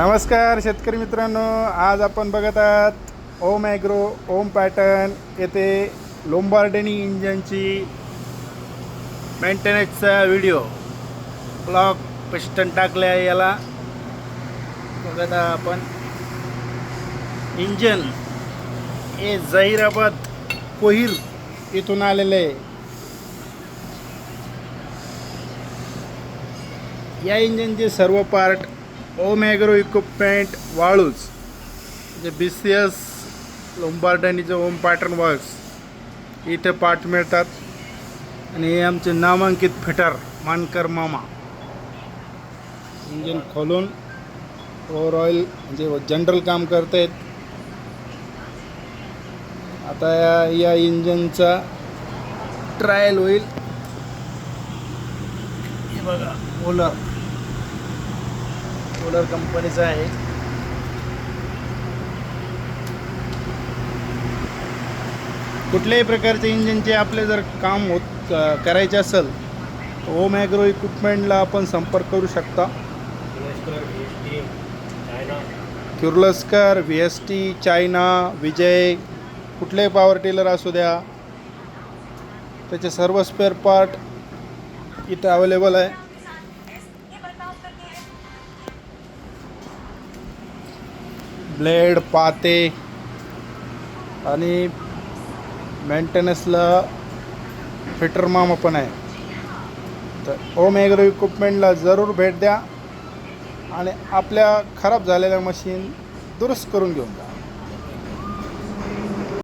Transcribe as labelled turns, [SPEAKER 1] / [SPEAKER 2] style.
[SPEAKER 1] नमस्कार शेतकरी मित्रांनो आज आपण बघत आहात ओम ॲग्रो ओम पॅटर्न येथे लोंबार्डेनी इंजनची मेंटेनन्सचा व्हिडिओ ब्लॉक पिस्टन टाकले आहे याला. बघत आहात आपण. इंजन हे जहीराबाद कोहिर इथून आलेले आहे. या इंजनचे सर्व part Om agro equipment Waluj J B C S लोंबार्डनीचे Om pattern works इथे पार्ट मिळतात. आणि हे आमचे नामांकित फिटर मानकर मामा. इंजिन खोलून ओव्हरऑईल म्हणजे जनरल काम करतायत आता या या इंजनचा ट्रायल होईल. हे बघा ओलर ओलर कंपनीचा आहे. कुठल्याही प्रकारच्या इंजिनचे आपले जर काम होत करायचे असेल तर ओम ॲग्रो इक्विपमेंटला आपण संपर्क करू शकता. Kirloskar V S T China Vijay कुठलेही पॉवर टिलर असू द्या. त्याचे सर्व स्पेअर पार्ट इथं अवेलेबल आहे. ब्लेड पाते आणि मेंटेनन्सला फिटरमाम पण आहे. तर ओम एग्रो इक्विपमेंटला जरूर भेट द्या आणि आपल्या खराब झालेल्या मशीन दुरुस्त करून घेऊन जा.